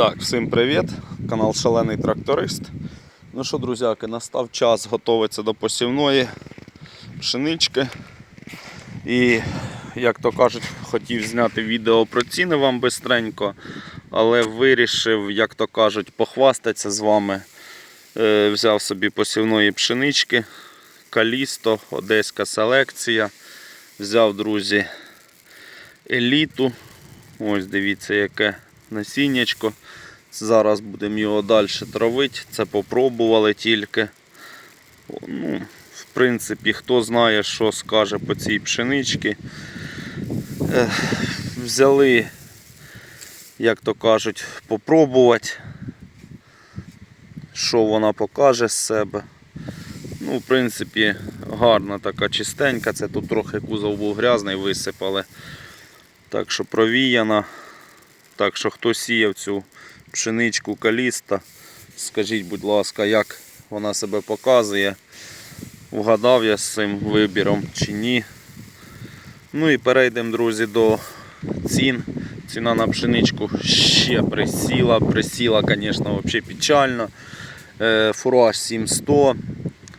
Так, всім привіт! Канал Шалений Тракторист. Ну що, друзяки, настав час готуватися до посівної пшенички. І, як то кажуть, хотів зняти відео про ціни вам бистренько, але вирішив, як то кажуть, похвастатися з вами. Е, Взяв собі посівної пшенички, Калісто, Одеська селекція. Взяв, друзі, еліту. Ось дивіться, яке насіннячко. Зараз будемо його далі травити. Це попробували тільки. Ну, в принципі, хто знає, що скаже по цій пшеничці. Взяли, як то кажуть, попробувати, що вона покаже з себе. Ну, в принципі, гарна така чистенька. Це тут трохи кузов був грязний, висипали. Так що провіяна. Так що хто сіяв цю пшеничку каліста, скажіть, будь ласка, як вона себе показує. Вгадав я з цим вибіром чи ні. Ну і перейдемо, друзі, до цін. Ціна на пшеничку ще присіла. Присіла, звісно, взагалі печально. Е, Фураж 7100,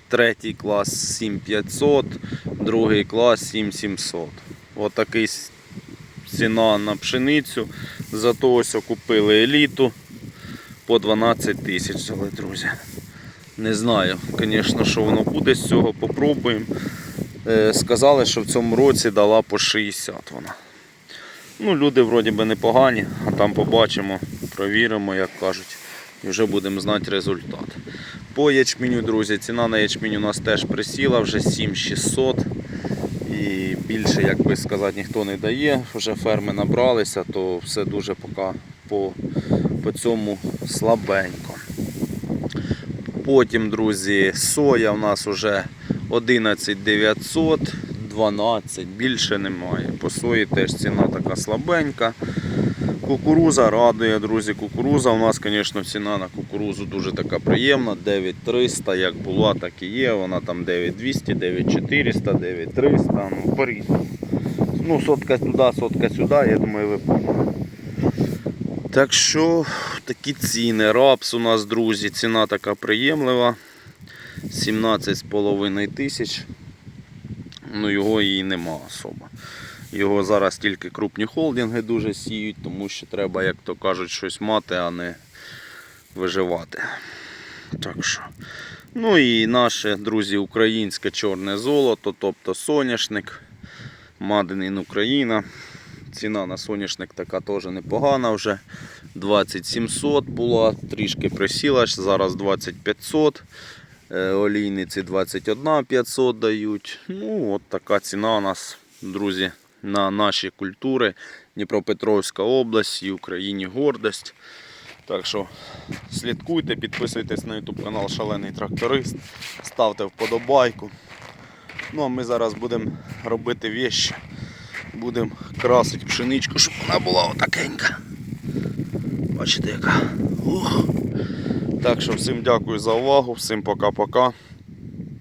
третій клас 7500, другий клас 7700. Отакий ціна на пшеницю. Зато ось купили еліту по 12 тисяч взяли, друзі. Не знаю, звісно, що воно буде з цього, попробуємо. Е, Сказали, що в цьому році дала по 60 вона. Ну, люди вроді би непогані, а там побачимо, провіримо, як кажуть, і вже будемо знати результат. По ячменю, друзі, ціна на ячмінь у нас теж присіла, вже 7600 і більше, як би сказати, ніхто не дає. Вже ферми набралися, то все дуже поки по, по цьому слабенько. Потім, друзі, соя у нас вже 11900, 12, більше немає. По сої теж ціна така слабенька. Кукуруза радує, друзі. Кукуруза у нас, звісно, ціна на кукурузу дуже така приємна. 9300, як була, так і є. Вона там 9200, 9400, 9300, ну по-різному. Ну, сотка туди, сотка сюди, я думаю, ви. Так що такі ціни. Рапс у нас, друзі, ціна така приємлива. 17,5 тисяч. Ну його і нема особо. Його зараз тільки крупні холдинги дуже сіють, тому що треба, як то кажуть, щось мати, а не виживати. Так що. Ну і наше, друзі, українське чорне золото, тобто соняшник, Маден Україна. Ціна на соняшник така теж непогана вже. 2700 була, трішки присіла, зараз 2500. Е, Олійниці 21 500 дають. Ну, от така ціна у нас, друзі, на наші культури. Дніпропетровська область і Україні гордость. Так що слідкуйте, підписуйтесь на YouTube канал Шалений Тракторист, ставте вподобайку. Ну а ми зараз будемо робити вещі. Будемо красити пшеничку, щоб вона була отакенька. Бачите яка. Ух. Так що всім дякую за увагу, всім пока-пока.